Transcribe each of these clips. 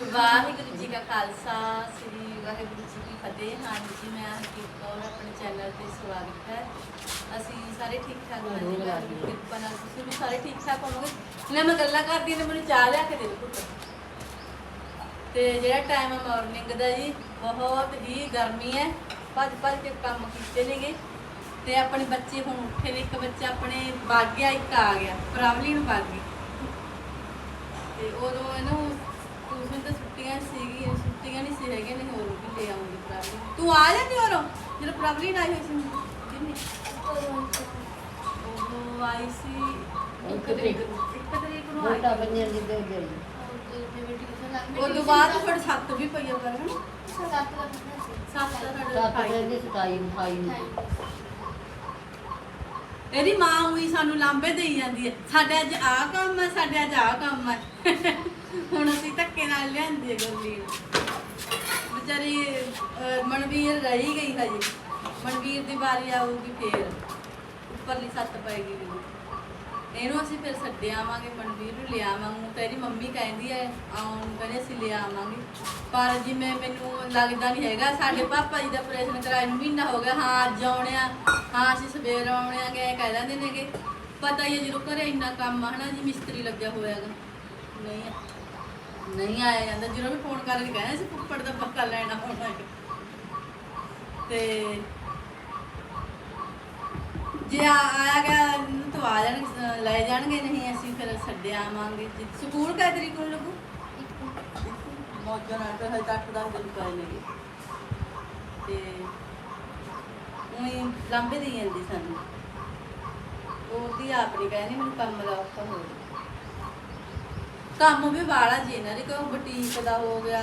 ਵਾਹਿਗੁਰੂ ਜੀ ਕਾ ਖਾਲਸਾ ਸ੍ਰੀ ਵਾਹਿਗੁਰੂ ਜੀ ਕੀ ਫਤਿਹ। ਹਾਂਜੀ ਜੀ ਮੈਂ ਹਰਕੀਤ ਕੌਰ ਆਪਣੇ ਚੈਨਲ ਤੇ ਸਵਾਗਤ ਹੈ। ਅਸੀਂ ਸਾਰੇ ਠੀਕ ਠਾਕ ਹਾਂ? ਜੀ ਵਾਹਿਗੁਰੂ ਦੀ ਕਿਰਪਾ ਨਾਲ ਤੁਸੀਂ ਵੀ ਸਾਰੇ ਠੀਕ ਠਾਕ ਹੋਵੋਗੇ? ਲੈ ਮੈਂ ਗੱਲਾਂ ਕਰਦੀ ਨੇ ਮੈਨੂੰ ਚਾਹ ਲਿਆ ਕੇ ਦੇ ਦਿਓ ਤੇ ਜਿਹੜਾ ਟਾਈਮ ਹੈ ਮਾਰਨਿੰਗ ਦਾ ਜੀ ਬਹੁਤ ਹੀ ਗਰਮੀ ਹੈ। ਭੱਜ ਭੱਜ ਕੇ ਕੰਮ ਕੀਤੇ ਨੇਗੇ। ਤੇ ਆਪਣੇ ਬੱਚੇ ਹੁਣ ਉੱਠੇ ਨੇ। ਇੱਕ ਬੱਚਾ ਆਪਣੇ ਵਗ ਗਿਆ ਇੱਕ ਆ ਗਿਆ। ਪ੍ਰਾਵਲੀ ਨੂੰ ਵਗ ਗਈ ਤੇ ਉਦੋਂ ਇਹਨੂੰ ਟਿਊਸ਼ਨ ਤੇ ਛੁੱਟੀਆਂ ਸੀਗੀਆਂ ਸੀ ਹੈਗੀਆਂ ਨਹੀਂ ਹੋਰ ਵੀ ਲੈ ਆਉਂਗੀ ਪ੍ਰਾਵਲੀ ਤੂੰ ਆ ਜਾਂਦੀ ਹੋਰੋਂ ਜਦੋਂ ਪ੍ਰਾਵਲੀ ਨਾ ਆਈ ਹੋਈ ਸੀ ਕਿੰਨੀ ਉਦੋਂ ਆਈ ਸੀ ਇੱਕ ਤਰੀਕ ਇੱਕ ਤਰੀਕ ਨੂੰ ਆਈ। ਵੋਟਾਂ ਬੰਨਿਆ ਦੀ ਦੇ ਦੇ ਉਦੋਂ ਬਾਅਦ ਤੁਹਾਡੇ ਸੱਤ ਵੀ ਪਈਆ ਕਰ ਹਨ? ਸੱਤ ਦਾ ਤੁਹਾਡੇ ਸੱਤ ਅਠਾਈ। ਦਿਨ ਦੀ 27 28 ਨੂੰ ਇਹਦੀ ਮਾਂ ਉਹੀ ਸਾਨੂੰ ਲਾਂਬੇ ਦੇਈ ਜਾਂਦੀ ਹੈ। ਸਾਡੇ ਅੱਜ ਆ ਕੰਮ ਹੈ ਸਾਡੇ ਅੱਜ ਆ ਕੰਮ ਹੈ। ਹੁਣ ਅਸੀਂ ਧੱਕੇ ਨਾਲ ਲਿਆਂਦੀ ਹੈ ਗੁਰਲੀ ਨੂੰ। ਵਿਚਾਰੀ ਅਹ, ਮਨਵੀਰ ਰਹੀ ਗਈ ਹਜੇ। ਮਨਵੀਰ ਦੀ ਵਾਰੀ ਆਊਗੀ ਫੇਰ। ਉੱਪਰਲੀ ਸੱਤ ਪਏਗੀ ਜਦੋਂ ਇਹਨੂੰ ਅਸੀਂ ਫਿਰ ਛੱਡ ਆਵਾਂਗੇ ਮਨਵੀਰ ਨੂੰ ਲੈ ਤੇਰੀ ਮੰਮੀ ਕਹਿੰਦੀ ਹੈ ਆਉਣ ਨੂੰ ਕਹਿੰਦੇ ਅਸੀਂ ਲਿਆਵਾਂਗੇ ਪਰ ਜਿਵੇਂ ਮੈਨੂੰ ਲੱਗਦਾ ਨਹੀਂ ਹੈਗਾ। ਸਾਡੇ ਪਾਪਾ ਜੀ ਦਾ ਆਪਰੇਸ਼ਨ ਕਰਾਏ ਨੂੰ ਮਹੀਨਾ ਹੋ ਗਿਆ। ਹਾਂ ਅੱਜ ਆਉਣੇ ਆ। ਹਾਂ ਅਸੀਂ ਸਵੇਰ ਆਉਣੇ ਆ ਗਏ ਕਹਿ ਲੈਂਦੇ ਨੇਗੇ। ਪਤਾ ਹੀ ਹੈ ਜਦੋਂ ਘਰੇ ਇੰਨਾ ਕੰਮ ਆ ਹਨਾ ਜੀ ਮਿਸਤਰੀ ਲੱਗਿਆ ਹੋਇਆ ਹੈਗਾ। ਨਹੀਂ ਆ- ਨਹੀਂ ਆਇਆ ਜਾਂਦਾ। ਜਦੋਂ ਵੀ ਫੋਨ ਕਰਕੇ ਕਹਿੰਦੇ ਸੀ ਪੁੱਪੜ ਦਾ ਪੱਕਾ ਲੈਣਾ ਹੋਣਾ ਹੈ। ਤੇ ਜੇ ਆਇਆ ਗਿਆ ਤਾਂ ਆ ਜਾਣ ਲੈ ਜਾਣਗੇ ਨਹੀਂ ਅਸੀਂ ਫਿਰ ਛੱਡ ਆਵਾਂਗੇ। ਸਕੂਲ ਕੈ ਤਰੀਕ ਨੂੰ ਲੱਗੂ? ਮੌਜਾਂ ਨਾਲ ਤਾਂ ਹਜੇ ਤੱਕ 10 ਦਿਨ ਪਏ ਨੇਗੇ ਤੇ ਉਹੀ ਲੰਬੇ ਦੀ ਜਾਂਦੀ ਸਾਨੂੰ। ਉਹਦੀ ਆਪਣੀ ਕਹਿੰਦੀ ਮੈਨੂੰ ਕੰਮ ਦਾ ਔਖਾ ਹੋ ਗਿਆ। ਕੰਮ ਵੀ ਬਾਲਾ ਜੀ ਇਹਨਾਂ ਦੇ ਕੋਈ ਬੁਟੀਕ ਦਾ ਹੋ ਗਿਆ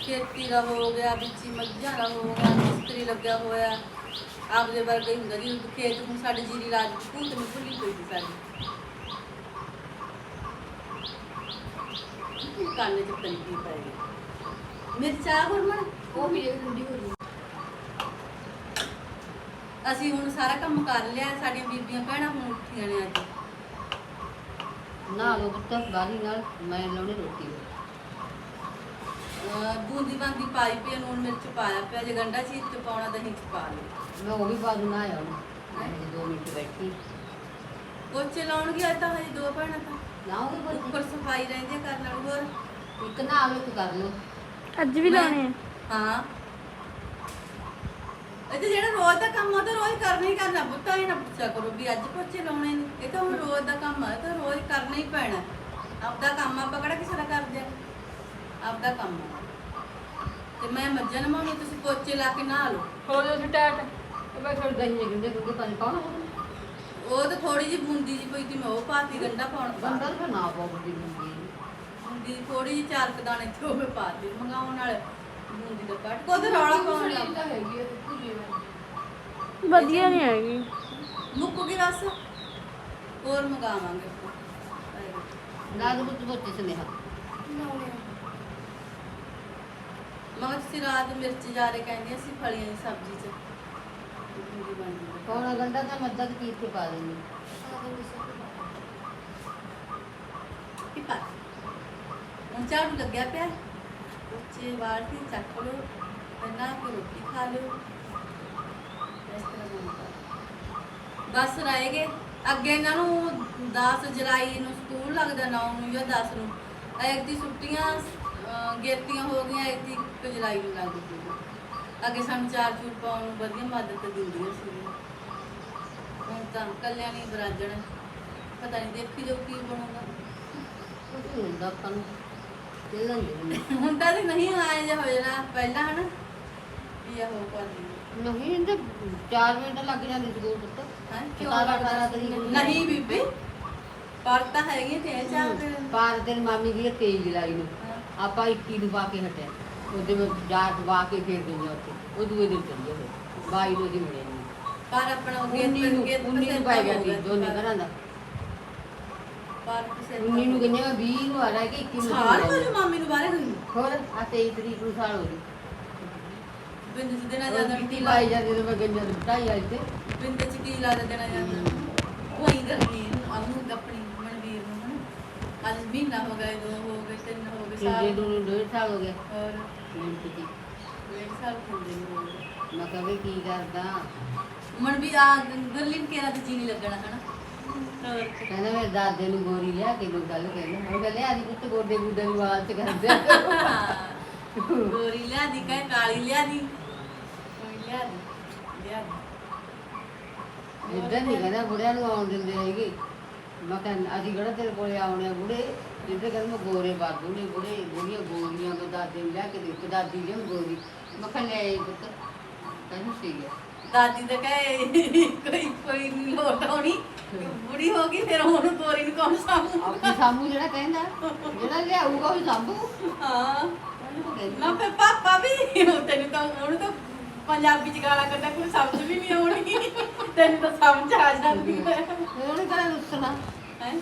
ਖੇਤੀ ਦਾ ਹੋ ਗਿਆ ਵਿੱਚੀ ਮੱਝਾਂ ਦਾ ਹੋ ਗਿਆ ਮਿਸਤਰੀ ਲੱਗਿਆ ਹੋਇਆ। ਆਪਦੇ ਵਰਗਾ ਹੀ ਹੁੰਦਾ ਜੀ ਖੇਤ ਨੂੰ ਸਾਡੇ ਜੀਰੀ ਰਾਜ ਨੂੰ ਭੁੱਲੀ ਹੋਈ ਸੀ ਸਾਡੀ। ਕੰਨ ਚ ਪੰਜੀ ਪੈ ਗਈ? ਮਿਰਚਾ ਗੁਰਮਣ ਉਹ ਵੀ ਠੰਡੀ ਹੋ ਗਈ। ਅਸੀਂ ਹੁਣ ਸਾਰਾ ਕੰਮ ਕਰ ਲਿਆ ਸਾਡੀਆਂ ਬੀਬੀਆਂ ਭੈਣਾਂ ਹੁਣ ਉੱਠੀਆਂ ਨੇ ਅੱਜ। ਨਾ ਲੋ ਪੁੱਤ ਬਾਰੀ ਨਾਲ ਮੈਂ ਲਾਉਣੀ ਰੋਟੀ। ਅਹ ਬੂੰਦੀ ਬਾਂਦੀ ਪਾਈ ਪਈ ਆ, ਲੂਣ ਮਿਰਚ ਪਾਇਆ ਪਿਆ ਜੇ ਗੰਡਾ ਚੀਜ਼ ਚ ਪਾਉਣਾ ਦਹੀਂ ਚ ਪਾ ਲਓ ਮੈਂ ਉਹ ਵੀ ਬਾਜੂ ਨਾ ਆਇਆ ਮੈਂ 2 ਮਿੰਟ ਬੈਠੀ। ਪੋਚੇ ਲਾਉਣਗੇ ਅੱਜ ਤਾਂ ਹਜੇ ਦੋ ਭੈਣਾਂ ਤਾਂ। ਲਾਉਂਗੀ ਉੱਪਰ ਸਫ਼ਾਈ ਰਹਿੰਦੀ ਆ ਕਰਨ ਵਾਲੀ ਹੋਰ। ਇੱਕ ਨਾ ਆਵੇ ਤੂੰ ਕਰ ਲੋ ਅੱਜ ਵੀ ਲਾਉਣੇ ਆ? ਹਾਂ। ਇਹ ਤੇ ਜਿਹੜਾ ਰੋਜ਼ ਦਾ ਕੰਮ ਆ ਉਹ ਤਾਂ ਰੋਜ਼ ਕਰਨਾ ਹੀ ਕਰਨਾ। ਬੁੱਤਾ ਹੀ ਨਾ ਪੁੱਛਿਆ ਕਰੋ ਵੀ ਅੱਜ ਪੋਚੇ ਲਾਉਣੇ ਨੇ। ਇਹ ਤਾਂ ਹੁਣ ਰੋਜ਼ ਦਾ ਕੰਮ ਆ ਇਹ ਤਾਂ ਰੋਜ਼ ਕਰਨਾ ਹੀ ਪੈਣਾ। ਆਪਦਾ ਕੰਮ ਆਪਾਂ ਕਿਹੜਾ ਕਿਸੇ ਦਾ ਕਰਦੇ ਆ? ਆਪਦਾ ਕੰਮ ਆ। ਤੇ ਮੈਂ ਮੱਝਾਂ ਨਮਾਉਣੀ ਤੁਸੀਂ ਪੋਚੇ ਲਾ ਕੇ ਨਹਾ ਲਓ। ਹੋ ਜਾ ਸਟਾਰਟ ਤੇ ਮੈਂ ਥੋੜੀ ਦਹੀਂ ਦੇ ਗੁੰਦੇ ਗੁੰਦੇ ਪਾਣੀ ਪਾਉਣਾ। ਉਹ ਤਾਂ ਥੋੜੀ ਜਿਹੀ ਬੂੰਦੀ ਜੀ ਪਈ ਤੀ ਮੈਂ ਉਹ ਪਾਤੀ ਗੰਡਾ ਪਾਉਣ ਬੰਦਾ ਤਾਂ। ਨਾ ਪਾਉਂਦੀ ਹੁੰਦੀ ਬੂੰਦੀ। ਥੋੜੀ ਜਿਹੀ ਚਾਰ ਕੁ ਦਾਣੇ ਤੇ ਉਹ ਮੈਂ ਪਾਤੀ ਮੰਗਾਉਣ ਨਾਲ ਬੂੰਦੀ ਦਾ ਕੱਟ ਕੋਦੇ ਰੌਲਾ ਪਾਉਣ ਲੱਗ ਤਾਂ ਹੈਗੀ ਹੈ ਭੁੱਲੀ ਹੋਈ ਵਧੀਆ ਨਹੀਂ ਹੈਗੀ। ਮੁੱਕ ਗਈ ਰਸ ਹੋਰ ਮੰਗਾਵਾਂਗੇ। ਆਪਾਂ। ਨਾ ਦੋ ਪੁੱਤ ਬੱਚੇ ਸੁਨੇਹਾ। ਮਗਰ ਤੁਸੀਂ ਰਾਤ ਮਿਰਚ ਜਾਰੇ ਕਹਿੰਦੇ ਸੀ ਫਲੀਆਂ ਦੀ ਸਬਜ਼ੀ ਚ। ਬੂੰਦੀ। ਕੌਣ ਗੰਡਾ ਤਾਂ ਮੱਦਾ ਤੇ ਕੀਰ ਕੇ ਪਾ ਦੇਣੀ ਕੀ ਪਾ ਹੁਣ ਝਾੜੂ ਲੱਗਿਆ ਪਿਆ? ਉੱਚੇ ਵਾਲ ਕੇ ਚੱਕ ਲਓ ਬੰਨਾ ਕੇ ਰੋਟੀ ਖਾ ਲਿਓ, ਇਸ ਤਰ੍ਹਾਂ ਬਣਦਾ ਬਸ ਰਹੇਗੇ ਅੱਗੇ ਇਹਨਾਂ ਨੂੰ 10 ਜੁਲਾਈ ਨੂੰ ਸਕੂਲ ਲੱਗਦਾ 9 ਨੂੰ ਜਾਂ 10 ਨੂੰ। ਇੱਕ ਦੀ ਛੁੱਟੀਆਂ ਗੇਤੀਆਂ ਹੋ ਗਈਆਂ, ਇੱਕ ਦੀ 1 ਜੁਲਾਈ ਨੂੰ ਲੱਗ ਜੂਗੀ ਅੱਗੇ ਸਾਨੂੰ ਚਾਰ ਚੂਰ ਪਾਉਣ ਨੂੰ ਵਧੀਆ ਮਦਦ ਦਿੰਦੀਆਂ ਸੀ ਹੁਣ ਤਾਂ ਕੱਲਿਆਂ ਨਹੀਂ ਬਰਾਜਣ। ਪਤਾ ਨਹੀਂ ਦੇਖੀ ਜੋ ਕੀ ਬਣੂਗਾ। ਕੁਝ ਹੁੰਦਾ ਆਪਾਂ ਨੂੰ। ਦੇ ਹੁਣ ਤਾਂ ਤੇ ਨਹੀਂ ਆਏ ਜੇ ਹੋ ਜਾਣਾ ਪਹਿਲਾਂ ਹਨ ਵੀ ਇਹ ਹੋ ਪਾਦੀ ਨਹੀਂ ਇਹਦੇ 4 ਮਿੰਟ ਲੱਗ ਜਾਂਦੇ ਸਕੂਲ ਪੁੱਤ। ਹਾਂ ਸਤਾਰਾਂ, ਅਠਾਰਾਂ ਤਰੀਕ ਨੂੰ। ਨਹੀਂ ਬੀਬੀ ਪਰ ਤਾਂ ਹੈਗੀ ਤੇ ਚਾਹ ਫਿਰ ਪਾਰ ਦਿਨ ਮਾਮੀ ਦੀ 23 ਜੁਲਾਈ ਨੂੰ। ਆਪਾਂ 21 ਨੂੰ ਪਾ ਕੇ ਹਟਿਆ। ਉਹਦੇ ਵਿੱਚ ਜਾਤ ਵਾ ਕੇ ਫੇਰ ਗਈਆਂ ਉੱਥੇ। ਉਹ ਦੂਏ ਦਿਨ ਚੱਲੀ ਗਏ 22 ਨੂੰ ਦੀ ਮਿਲੇ ਨਹੀਂ ਪਰ ਆਪਣਾ ਉਹ ਗੇਤ 19 ਨੂੰ ਗੇਤ 19 ਨੂੰ ਪੈ ਗਿਆ ਸੀ ਦੋਨੇ ਘਰਾਂ ਦਾ। ਪਰ ਕਿਸੇ 19 ਨੂੰ ਗਈਆਂ 20 ਨੂੰ ਆ ਰਿਹਾ ਕਿ 21 ਨੂੰ ਸਾਲ ਹੋ ਮਿਲੇ ਜੋ ਮਾਮੀ ਨੂੰ ਬਾਰੇ ਹੋਈ ਹੋਰ ਆ 23 ਤਰੀਕ ਨੂੰ ਸਾਲ ਹੋ ਗਈ ਬਿੰਦ ਚ ਦੇਣਾ ਜਦੋਂ ਜਾਂਦਾ ਮਿੱਟੀ ਕੀ ਪਾਈ ਜਾਂਦੀ ਤੇ ਮੈਂ ਗਈਆਂ ਨੂੰ ਢਾਈ ਆਈ ਤੇ ਬਿੰਦ ਚ ਕੀ ਲਾ ਦੇਣਾ ਜਾਂਦਾ? ਕੋਈ ਗਰਮੀ ਨੂੰ ਅਮੂ ਆਪਣੀ ਮਨਵੀਰ ਨੂੰ ਹਨਾ ਅੱਜ ਮਹੀਨਾ ਹੋ ਗਿਆ ਦੋ ਹੋ ਗਏ ਤਿੰਨ ਹੋ ਗਏ ਨੂੰ ਡੇਢ ਸਾਲ ਹੋ ਗਿਆ। ਹੋਰ? ਮੈਨੂੰ ਕਿਤੇ ਡੇਢ ਸਾਲ ਹੁੰਦੇ ਨੂੰ ਹੋ ਗਏ। ਮੈਂ ਕਹਾਂ ਵੀ ਕੀ ਕਰਦਾ? ਆ ਗਰਲਿਨ ਕੇਰਾ ਤੇ ਜੀ ਨਹੀਂ ਲੱਗਣਾ ਹਨਾ। ਕਹਿੰਦਾ ਮੇਰੇ ਦਾਦੇ ਨੂੰ ਗੋਰੀ ਲਿਆ ਕੇ ਦੋ ਗੱਲ ਕਹਿੰਦਾ। ਮੈਂ ਕਿਹਾ ਲਿਆ ਦੀ ਪੁੱਤ ਗੋਡੇ ਗੁੱਡੇ ਵੀ ਵਾਲ ਚ ਕਰਦੇ। ਗੋਰੀ ਲਿਆ ਦੀ ਕਹੇ ਕਾਲੀ ਲਿਆ ਦੀ। ਕੋਈ ਲਿਆ ਦੀ। ਲਿਆ ਦੀ। ਇਦਾਂ ਨਹੀਂ ਕਹਿੰਦਾ ਬੁੜਿਆਂ ਨੂੰ ਆਉਣ ਦਿੰਦੇ ਹੈਗੇ। ਮੈਂ ਕਹਿੰਦਾ ਅਸੀਂ ਕਿਹੜਾ ਤੇਰੇ ਕੋਲੇ ਆਉਣੇ ਬੁੜੇ? ਜਿੱਦੇ ਕਹਿੰਦੇ ਮੈਂ ਗੋਰੇ ਬਾਦੂ ਨੇ ਬੁੜੇ ਬੁੜੀਆਂ ਗੋਰੀਆਂ ਕੋ ਦਾਦੇ ਨੂੰ ਲਿਆ ਕੇ ਦੇ ਕੇ ਦਾਦੀ ਜੀ ਨੂੰ ਗੋਰੀ। ਮੈਂ ਕਿਹਾ ਲੈ ਪੁੱਤ। ਕਹਿੰਦਾ ਠੀਕ ਹੈ ਦਾਦੀ ਤਾਂ ਕਹੇ ਕੋਈ ਕੋਈ ਨਹੀਂ ਲੋਟ ਆਉਣੀ ਬੁੜੀ ਹੋ ਗਈ ਫਿਰ ਹੁਣ ਗੋਰੀ ਨੂੰ ਕੌਣ ਸਾਂਭੂ ਆਪਣੀ ਸਾਮੂ ਜਿਹੜਾ ਕਹਿੰਦਾ ਜਿਹੜਾ ਲਿਆਊਗਾ ਉਹ ਸਾਂਭੂ ਹਾਂ ਉਹਨੂੰ ਨਾ ਫਿਰ ਪਾਪਾ ਵੀ ਤੈਨੂੰ ਤਾਂ ਉਹਨੂੰ ਤਾਂ ਪੰਜਾਬੀ ਚ ਗਾਲਾਂ ਕੱਢਾ ਕੋਈ ਸਮਝ ਵੀ ਨਹੀਂ ਆਉਣੀ ਤੈਨੂੰ ਤਾਂ ਸਮਝ ਆ ਜਾਂਦੀ ਹੈ ਉਹਨੇ ਕਿਹੜਾ ਰੁੱਸਣਾ ਹੈਂ?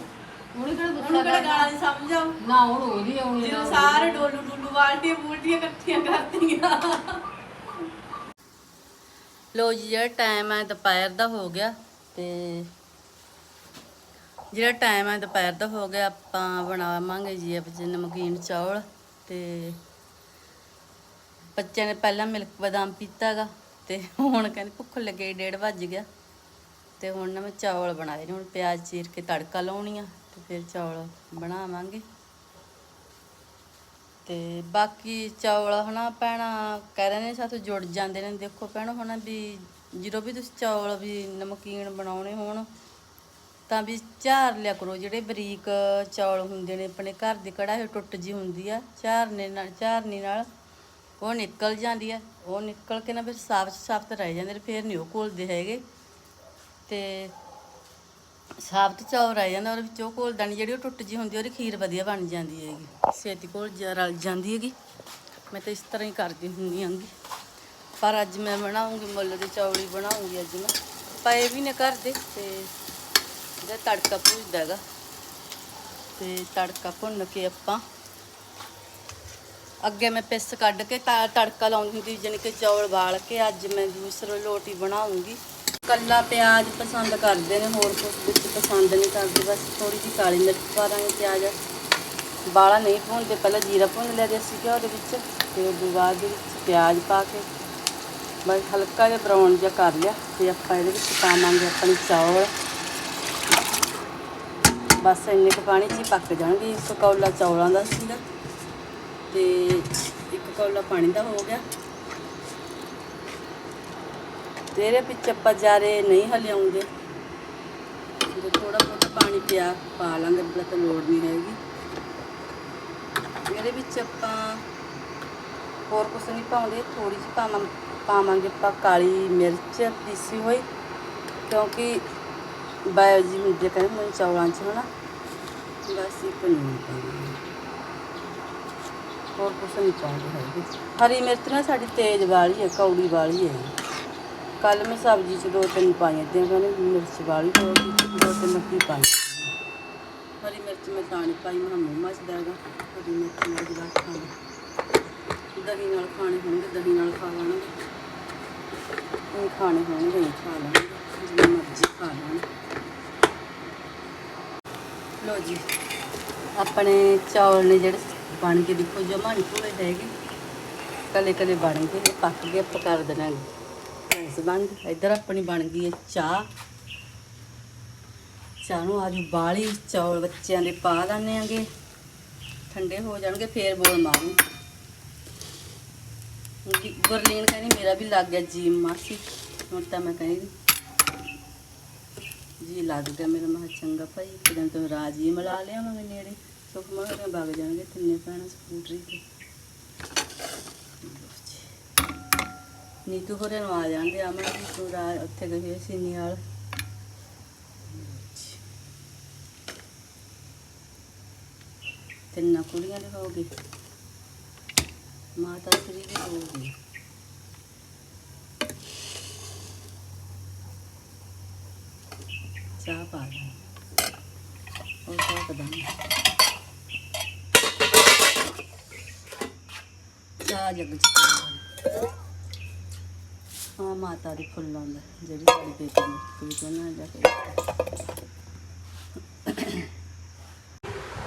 ਉਹਨੇ ਕਿਹੜਾ ਉਹਨੂੰ ਗੁੱਸਾ ਕਿਹੜਾ ਕਰਨਾ ਗਾਲਾਂ ਦੀ ਸਮਝ ਆਉ ਨਾ ਹੁਣ ਉਹਦੀ ਆਉਣੀ ਜਦੋਂ ਸਾਰੇ ਡੋਲੂ ਡੋਲੂ ਬਾਲਟੀਆਂ ਬੂਲਟੀਆਂ ਇਕੱਠੀਆਂ ਕਰਤੀਆਂ ਲੋ ਜੀ ਜਿਹੜਾ ਟਾਈਮ ਹੈ ਦੁਪਹਿਰ ਦਾ ਹੋ ਗਿਆ ਤੇ ਜਿਹੜਾ ਟਾਈਮ ਹੈ ਦੁਪਹਿਰ ਦਾ ਹੋ ਗਿਆ, ਆਪਾਂ ਬਣਾਵਾਂਗੇ ਜੀ ਬੱਚੇ ਨਮਕੀਨ ਚੌਲ ਤੇ ਬੱਚਿਆਂ ਨੇ ਪਹਿਲਾਂ ਮਿਲਕ ਬਦਾਮ ਪੀਤਾਗਾ ਤੇ ਹੁਣ ਕਹਿੰਦੇ ਭੁੱਖ ਲੱਗੇ, ਡੇਢ ਵੱਜ ਗਿਆ ਤੇ ਹੁਣ ਨਾ ਮੈਂ ਚੌਲ ਬਣਾਏ ਨੇ, ਹੁਣ ਪਿਆਜ਼ ਚੀਰ ਕੇ ਤੜਕਾ ਲਾਉਣੀ ਆ ਤੇ ਫਿਰ ਚੌਲ ਬਣਾਵਾਂਗੇ। ਤੇ ਬਾਕੀ ਚੌਲ ਹਨਾ ਭੈਣਾਂ, ਕਹਿ ਰਹੇ ਨੇ ਸਾਥੋਂ ਜੁੜ ਜਾਂਦੇ ਨੇ, ਦੇਖੋ ਭੈਣੋ ਹਨਾ ਵੀ ਜਦੋਂ ਵੀ ਤੁਸੀਂ ਚੌਲ ਵੀ ਨਮਕੀਨ ਬਣਾਉਣੇ ਹੋਣ ਤਾਂ ਵੀ ਝਾਰ ਲਿਆ ਕਰੋ, ਜਿਹੜੇ ਬਰੀਕ ਚੌਲ ਹੁੰਦੇ ਨੇ, ਆਪਣੇ ਘਰ ਦੀ ਕੜਾਹੀ ਟੁੱਟ ਜੀ ਹੁੰਦੀ ਆ ਝਾਰਨੇ ਨਾਲ ਝਾਰਨੀ ਨਾਲ ਉਹ ਨਿਕਲ ਜਾਂਦੀ ਆ, ਉਹ ਨਿਕਲ ਕੇ ਨਾ ਫਿਰ ਸਾਫ਼ ਸਾਫ਼ ਰਹਿ ਜਾਂਦੇ ਨੇ, ਫਿਰ ਨਹੀਂ ਉਹ ਘੋਲਦੇ ਹੈਗੇ। ਤੇ ਸਾਫ਼ਤ ਚੌਲ ਰਹਿ ਜਾਂਦਾ, ਉਹਦੇ ਵਿੱਚ ਉਹ ਘੋਲਦਾਣੀ ਜਿਹੜੀ ਉਹ ਟੁੱਟ ਜੀ ਹੁੰਦੀ ਉਹਦੀ ਖੀਰ ਵਧੀਆ ਬਣ ਜਾਂਦੀ ਹੈਗੀ, ਛੇਤੀ ਘੋਲ ਜਾ, ਰਲ ਜਾਂਦੀ ਹੈਗੀ। ਮੈਂ ਤਾਂ ਇਸ ਤਰ੍ਹਾਂ ਹੀ ਕਰਦੀ ਹੁੰਦੀ ਹਾਂਗੀ। ਪਰ ਅੱਜ ਮੈਂ ਬਣਾਉਂਗੀ ਮੁੱਲ ਦੇ ਚੌਲ ਹੀ ਬਣਾਉਂਗੀ ਅੱਜ ਮੈਂ, ਪਏ ਵੀ ਨੇ ਘਰ ਦੇ ਤੇ ਇਹਦਾ ਤੜਕਾ ਭੁੱਜਦਾ ਹੈਗਾ। ਤੇ ਤੜਕਾ ਭੁੰਨ ਕੇ ਆਪਾਂ ਅੱਗੇ ਮੈਂ ਪਿਸ ਕੱਢ ਕੇ ਤਾ- ਤੜਕਾ ਲਾਉਂਦੀ ਹੁੰਦੀ ਜਾਣੀ ਕਿ ਚੌਲ ਬਾਲ ਕੇ ਅੱਜ ਮੈਂ ਦੂਸਰੀ ਲੋਟੀ ਬਣਾਉਂਗੀ। ਕੱਲਾ ਪਿਆਜ਼ ਪਸੰਦ ਕਰਦੇ ਨੇ, ਹੋਰ ਕੁਝ ਵਿੱਚ ਪਸੰਦ ਨਹੀਂ ਕਰਦੇ, ਬਸ ਥੋੜੀ ਜਿਹੀ ਕਾਲੀ ਮਿਰਚ ਪਾ ਦਾਂਗੇ ਪਿਆਜ਼। ਬਾਲਾ ਨਹੀਂ ਭੁੰਨਦੇ, ਪਹਿਲਾਂ ਜੀਰਾ ਭੁੰਨ ਲਿਆ ਦੇਸੀ ਘਿਓ ਦੇ ਵਿੱਚ ਤੇ ਉਸ ਤੋਂ ਬਾਅਦ ਦੇ ਵਿੱਚ ਪਿਆਜ਼ ਪਾ ਕੇ ਬਸ ਹਲਕਾ ਜਿਹਾ ਬਰਾਊਨ ਜਿਹਾ ਕਰ ਲਿਆ, ਤੇ ਆਪਾਂ ਇਹਦੇ ਵਿੱਚ ਪਾਵਾਂਗੇ ਆਪਣੀ ਚੌਲ। ਬਸ ਇੰਨੇ ਕੁ ਪਾਣੀ 'ਚ ਹੀ ਪੱਕ ਜਾਣਗੇ। ਇੱਕ ਕੌਲਾ ਚੌਲਾਂ ਦਾ ਸੀਗਾ ਤੇ ਇੱਕ ਕੌਲਾ ਪਾਣੀ ਦਾ ਹੋ ਗਿਆ। ਤੇ ਇਹਦੇ ਵਿੱਚ ਆਪਾਂ ਜਾਰੇ ਨਹੀਂ ਹਲਿਆਉਂਗੇ ਜੇ ਥੋੜਾ ਬਹੁਤ ਪਾਣੀ ਪਿਆ, ਪਾ ਲਾਂਗੇ ਬਲਾ ਤਾਂ ਲੋੜ ਨਹੀਂ ਹੈਗੀ। ਇਹਦੇ ਵਿੱਚ ਆਪਾਂ ਹੋਰ ਕੁਛ ਨਹੀਂ ਪਾਉਂਦੇ। ਥੋੜੀ ਜਿਹੀ ਪਾਵਾਂ ਪਾਵਾਂਗੇ ਆਪਾਂ ਕਾਲੀ ਮਿਰਚ ਪੀਸੀ ਹੋਈ। ਕਿਉਂਕਿ ਬਾਇਓ ਜੀ ਹੁੰਦੇ ਕਹਿੰਦੇ ਮੈਂ ਚੌਲਾਂ 'ਚ ਹਨਾ ਬਸ ਇੱਕ ਨਹੀਂ ਪਾਉਂਦੇ ਹੋਰ ਕੁਛ ਨਹੀਂ ਪਾਉਂਦੇ ਹੈਗੇ ਹਰੀ ਮਿਰਚ ਨਾ ਸਾਡੀ ਤੇਜ਼ ਵਾਲੀ ਹੈ, ਕੌੜੀ ਵਾਲੀ ਹੈ। ਕੱਲ ਮੈਂ ਸਬਜ਼ੀ 'ਚ ਦੋ ਤਿੰਨ ਪਾਈਆਂ ਤੇ ਕਹਿੰਦੇ ਮਿਰਚ ਵਾਲੀ ਹੋ ਗਈ, ਦੋ ਤਿੰਨ ਕੀ ਪਾਈ। ਹਰੀ ਮਿਰਚ ਮੈਂ ਤਾਂ ਨਹੀਂ ਪਾਈ, ਮੈਂ ਮੂੰਹ ਮਚਦਾ ਹੈਗਾ। ਹਰੀ ਮਿਰਚ ਮੈਂ ਜਿਹੜਾ ਖਾਣਾ ਦਹੀਂ ਨਾਲ ਖਾਣੇ ਹੋਣਗੇ, ਦਹੀਂ ਨਾਲ ਖਾ ਲਾਂਗੇ ਉਹ ਖਾਣੇ ਹੋਣਗੇ ਖਾ ਲਾਂਗੇ ਜਿੰਨਾ ਮਰਜ਼ੀ ਖਾ ਲੈਣ। ਲੋ ਜੀ। ਆਪਣੇ ਚੌਲ ਨੇ ਜਿਹੜੇ ਬਣ ਕੇ ਦੇਖੋ, ਜਮਾ ਨਹੀਂ ਭੂਏ ਹੈਗੇ। ਕਲੇ ਕਲੇ ਬਣ ਗਏ ਪੱਕ ਗਏ, ਆਪਾਂ ਕਰ ਦੇਣਾ ਗੈਸ ਬੰਦ ਇੱਧਰ ਆਪਣੀ ਬਣ ਗਈ ਹੈ ਚਾਹ। ਚਾਹ ਨੂੰ ਆਜੂ ਬਾਲੀ ਚੌਲ ਬੱਚਿਆਂ ਦੇ ਪਾ ਦਿੰਦੇ ਆਂਗੇ। ਠੰਡੇ ਹੋ ਜਾਣਗੇ, ਫੇਰ ਬੋਲ ਮਾਰੂ। ਜੀ, ਗੁਰਲੀਨ ਕਹਿੰਦੀ, ਮੇਰਾ ਵੀ ਲੱਗ ਗਿਆ ਜੀ, ਮਾਸੀ। ਹੁਣ ਤਾਂ ਮੈਂ ਕਹਿੰਦੀ ਜੀ ਲੱਗ ਗਿਆ ਮੇਰਾ, ਮਾ ਚੰਗਾ ਭਾਈ, ਇੱਕ ਤੋਂ ਰਾਜੀ ਮਿਲਾ ਲਿਆ ਮੈਂ ਨੇੜੇ। ਸੁਖ ਮਗਰ ਵਗ ਜਾਣਗੇ ਤਿੰਨੇ ਭੈਣਾਂ ਸਕੂਟਰੀ ਤੇ। ਨੀਤੂ ਹੋਰੇ ਨੂੰ ਆ ਜਾਂਦੇ ਅਮਨ ਵੀ ਤੂੰ ਰਾ ਉੱਥੇ ਗਈ ਹੋਈ ਸੀ ਨਿਆਲ। ਤਿੰਨਾਂ ਕੁੜੀਆਂ ਦੇ ਹੋ ਗਏ। ਮਾਤਾ ਸ੍ਰੀ ਦੇ ਹੋ ਗਏ ਚਾਹ ਪਾ ਦੇ ਉਹ ਚਾਹ ਕਦਾਂ ਚਾਹ ਜਗ ਚ ਹਾਂ, ਮਾਤਾ ਦੀ ਫੁੱਲ ਦਾ, ਜਿਹੜੀ ਸਾਡੀ ਬੇਟੀ ਨੂੰ ਕੋਈ ਕਹਿੰਦਾ ਜਾ ਕੇ।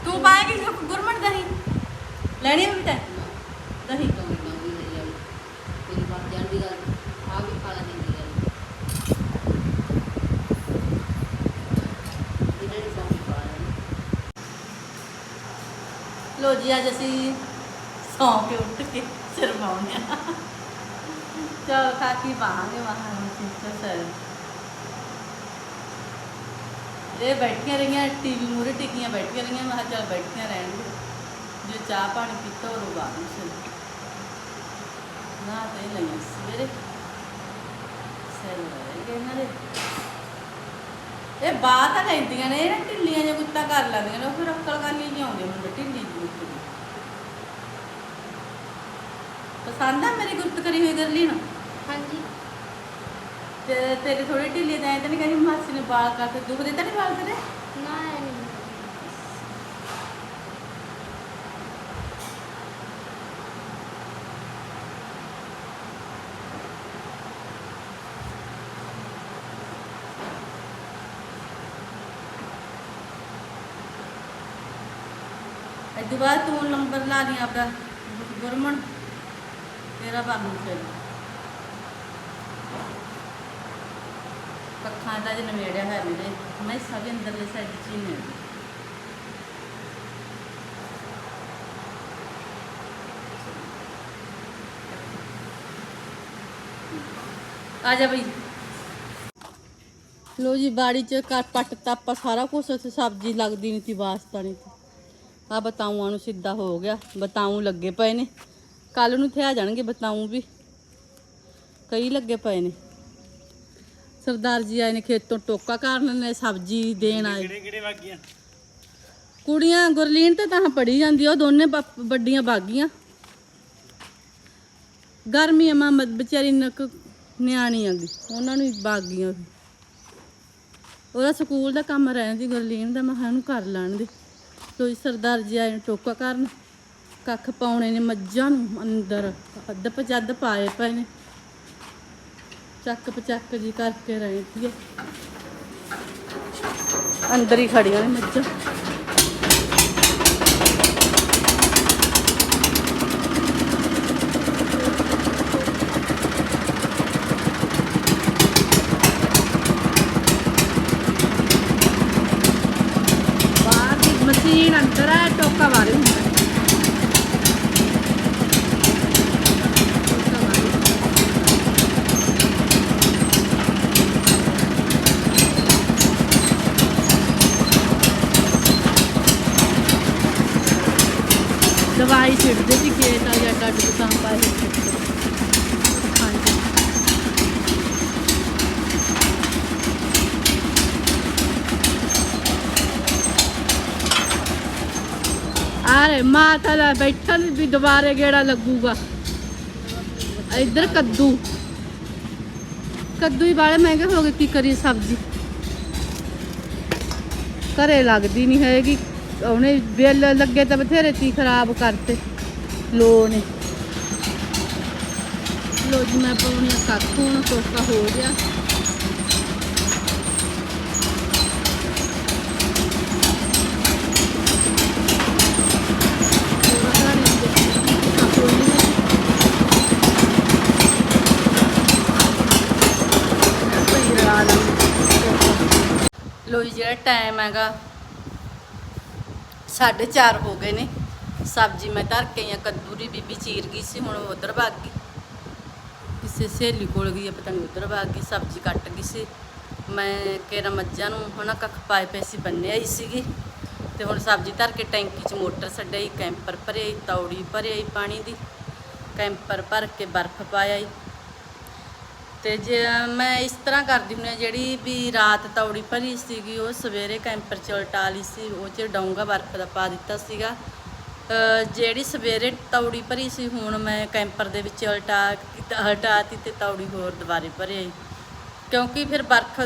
ਤੂੰ ਪਾ ਲੈਣੀ ਵੀ ਤਾਂ ਦਹੀਂ ਤੋਂ ਵੀ ਨੌਂ ਵੀ ਲੈ ਆਈ ਤੇਰੀ ਬਾਤ ਜਾਣ ਦੀ ਗੱਲ ਆ ਵੀ ਖਾ ਲੈਣੀ ਦੀ ਗੱਲ ਇਹਨਾਂ ਨੇ ਸਭ ਖਾ ਲੈਣੀ ਲੋ ਜੀ, ਅੱਜ ਅਸੀਂ ਸੌਂ ਕੇ ਉੱਠ ਕੇ ਸਿਰ ਪਾਉਂਦੇ ਆ। ਚਲ ਖਾਤੀ ਬਾਹਾਂਗੇ ਵਾਹਾਂ ਸਿਸਟਰ ਸਰ। ਇਹ ਬੈਠੀਆਂ ਰਹੀਆਂ ਟੀਵੀ ਮੂਰੇ ਟਿਕੀਆਂ ਬੈਠੀਆਂ ਰਹੀਆਂ, ਮੈਂ ਕਿਹਾ ਚੱਲ ਬੈਠੀਆਂ ਰਹਿਣਗੇ। ਜੇ ਚਾਹ ਪਾਣੀ ਪੀਤਾ, ਉਹ ਬਾਅਦ ਵਿੱਚ ਨਾ ਤੇ ਲਈਆਂ ਸਵੇਰੇ। ਸਿਰ ਰਹਿ ਇਹਨਾਂ ਦੇ। ਇਹ ਬਾਤ ਤਾਂ ਲੈਂਦੀਆਂ ਨੇ, ਇਹ ਢਿੱਲੀਆਂ ਜੇ ਕੁੱਤਾ ਕਰ ਲੈਂਦੀਆਂ ਨੇ, ਉਹ ਫਿਰ ਅਕਲ ਕਰ ਲਈ ਆਉਂਦੇ ਮੁੰਡੇ, ਢਿੱਲੀ ਪਸੰਦ ਆ ਮੇਰੀ ਗੁੱਤ ਕਰੀ ਹੋਈ ਗਰਲੀ ਨੂੰ? ਹਾਂਜੀ। ਤੇ ਤੇਰੇ ਥੋੜੀ ਢਿੱਲੀ ਤਾਂ ਐ ਤਾਂ ਨਹੀਂ ਕਹਿੰਦੀ ਮਾਸੀ ਨੇ ਵਾਲ ਕੱਟ ਦੁਖਦੇ ਤਾਂ ਨਹੀਂ ਵਾਲ ਤੇਰੇ? ਨਾ ਐ ਨਹੀਂ ਅੱਜ ਤੋਂ ਬਾਅਦ ਤੂੰ ਨੰਬਰ ਲਾ ਲਈ ਆਪਦਾ ਗੁਰਮਨ ਤੇਰਾ ਬਾਬੂ ਫਿਰ। ਪੱਖਾਂ ਦਾ ਜਨ ਨਵੇੜਿਆ ਹੋਇਆ ਮੇਰੇ ਮੈਂ ਸਭ ਅੰਦਰਲੇ ਸਾਈਡ ਚ ਹੀ ਨੇ ਆ ਜਾ ਬਈ। ਲੋ ਜੀ, ਬਾੜੀ ਚ ਕੱਟ ਪੱਟ ਤਾਂ ਆਪਾਂ ਸਾਰਾ ਕੁਝ ਉੱਥੇ ਸਬਜ਼ੀ ਲੱਗਦੀ ਨਹੀਂ ਸੀ, ਵਾਸਤਾ ਨਹੀਂ ਆ ਬਤਾਊਆਂ ਨੂੰ ਸਿੱਧਾ ਹੋ ਗਿਆ। ਬਤਾਊ ਲੱਗੇ ਪਏ ਨੇ। ਕੱਲ ਨੂੰ ਥਿਆ ਜਾਣਗੇ ਬਤਾਊ ਵੀ। ਕਈ ਲੱਗੇ ਪਏ ਨੇ। ਸਰਦਾਰ ਜੀ ਆਏ ਨੇ ਖੇਤੋਂ ਟੋਕਾ ਕਰਨ ਨੇ ਸਬਜ਼ੀ ਦੇਣ ਆਏ। ਕਿਹੜੇ ਕਿਹੜੇ ਵਾਗੀਆਂ ਕੁੜੀਆਂ ਗੁਰਲੀਨ ਤੇ ਤਾਂ ਪੜੀ ਜਾਂਦੀ ਉਹ ਦੋਨੇ ਵੱਡੀਆਂ ਬਾਗੀਆਂ। ਗਰਮੀ ਅਮਾ ਵਿਚਾਰੀ ਨਕ ਨਿਆਣੀ ਆਗੀ ਉਹਨਾਂ ਨੂੰ ਬਾਗੀਆਂ ਉਹ। ਉਹਦਾ ਸਕੂਲ ਦਾ ਕੰਮ ਰਹਿੰਦੀ ਗੁਰਲੀਨ ਦਾ ਮੈਂ ਉਹਨੂੰ ਕਰ ਲੈਣ ਦੇ। ਕੋਈ ਸਰਦਾਰ ਜੀ ਆਏ ਟੋਕਾ ਕਰਨ। ਕੱਖ ਪਾਉਣੇ ਨੇ ਮੱਝਾਂ ਨੂੰ ਅੰਦਰ। ਅੱਧ ਪਚੱਦ ਪਾਏ ਪਏ ਨੇ। ਚੱਕ ਪਚੱਕ ਜੀ ਕਰਕੇ ਰਹਿੰਦੀ ਹੈ। ਅੰਦਰ ਹੀ ਖੜੀਆਂ ਨੇ ਮੱਝਾਂ ਬਾਹਰ ਦੀ ਮਸ਼ੀਨ ਅੰਦਰ ਹੈ ਟੋਕਾ ਬਾਹਰ ਹੁੰਦਾ ਹੈ। ਦਵਾਈ ਛਿੜਦੇ ਸੀ ਖੇਤ ਆ ਜਾਂ ਡੱਡ ਬਤਾਂ ਪਾਏ ਹੋਏ ਸੀ। ਹਾਂਜੀ ਆਰੇ ਮਾਤਾ ਦਾ ਬੈਠਣ ਵੀ ਦੁਬਾਰੇ ਗੇੜਾ ਲੱਗੂਗਾ। ਇੱਧਰ ਕੱਦੂ। ਕੱਦੂ ਹੀ ਬਾਲੇ ਮਹਿੰਗੇ ਹੋ ਗਏ, ਕੀ ਕਰੀਏ ਸਬਜ਼ੀ? ਘਰੇ ਲੱਗਦੀ ਨਹੀਂ ਹੈਗੀ। ਉਹਨੇ ਬਿੱਲ ਲੱਗੇ ਤਾਂ ਬਥੇਰੇ ਤੀ ਖਰਾਬ ਕਰਤੇ। ਲੋ ਨੇ। ਲੋ ਜੀ, ਮੈਂ ਪਾਉਣੀ ਕੱਖ ਹੁਣ ਟੋਕਾ ਹੋ ਗਿਆ ਲੋ ਜੀ ਜਿਹੜਾ ਟਾਈਮ ਹੈਗਾ 4:30 ਹੋ ਗਏ ਨੇ। ਸਬਜ਼ੀ ਮੈਂ ਧਰ ਕੇ ਆ ਕੱਦੂ ਦੀ ਬੀਬੀ ਚੀਰ ਗਈ ਸੀ, ਹੁਣ ਉਧਰ ਭੱਗ ਗਈ। ਕਿਸੇ ਸਹੇਲੀ ਕੋਲ ਗਈ ਆ, ਪਤਾ ਨਹੀਂ ਉਧਰ ਭੱਗ ਗਈ, ਸਬਜ਼ੀ ਕੱਟ ਗਈ ਸੀ। ਮੈਂ ਕੇਰਾ ਮੱਝਾਂ ਨੂੰ ਹਨਾ ਕੱਖ ਪਾਏ ਪਏ ਸੀ ਬੰਨੇ ਆਈ ਸੀਗੀ। ਤੇ ਹੁਣ ਸਬਜ਼ੀ ਧਰ ਕੇ ਟੈਂਕੀ 'ਚ ਮੋਟਰ ਛੱਡਿਆਈ ਕੈਂਪਰ ਭਰੇ ਤੌੜੀ ਭਰਿਆਈ ਪਾਣੀ ਦੀ। ਕੈਂਪਰ ਭਰ ਕੇ ਬਰਫ਼ ਪਾਇਆ ਤੇ ਜੇ ਮੈਂ ਇਸ ਤਰ੍ਹਾਂ ਕਰਦੀ ਹੁੰਦੀ ਹਾਂ, ਜਿਹੜੀ ਵੀ ਰਾਤ ਤੌੜੀ ਭਰੀ ਸੀਗੀ, ਉਹ ਸਵੇਰੇ ਕੈਂਪਰ ਚ ਉਲਟਾ ਲਈ ਸੀ, ਉਹ ਚ ਡੌਂਗਾ ਬਰਫ਼ ਦਾ ਪਾ ਦਿੱਤਾ ਸੀਗਾ। ਜਿਹੜੀ ਸਵੇਰੇ ਤੌੜੀ ਭਰੀ ਸੀ, ਹੁਣ ਮੈਂ ਕੈਂਪਰ ਦੇ ਵਿੱਚ ਉਲਟਾ ਹਟਾਤੀ ਤੇ ਤੌੜੀ ਹੋਰ ਦੁਬਾਰੇ ਭਰੀ ਆਈ। ਕਿਉਂਕਿ ਫਿਰ ਬਰਫ਼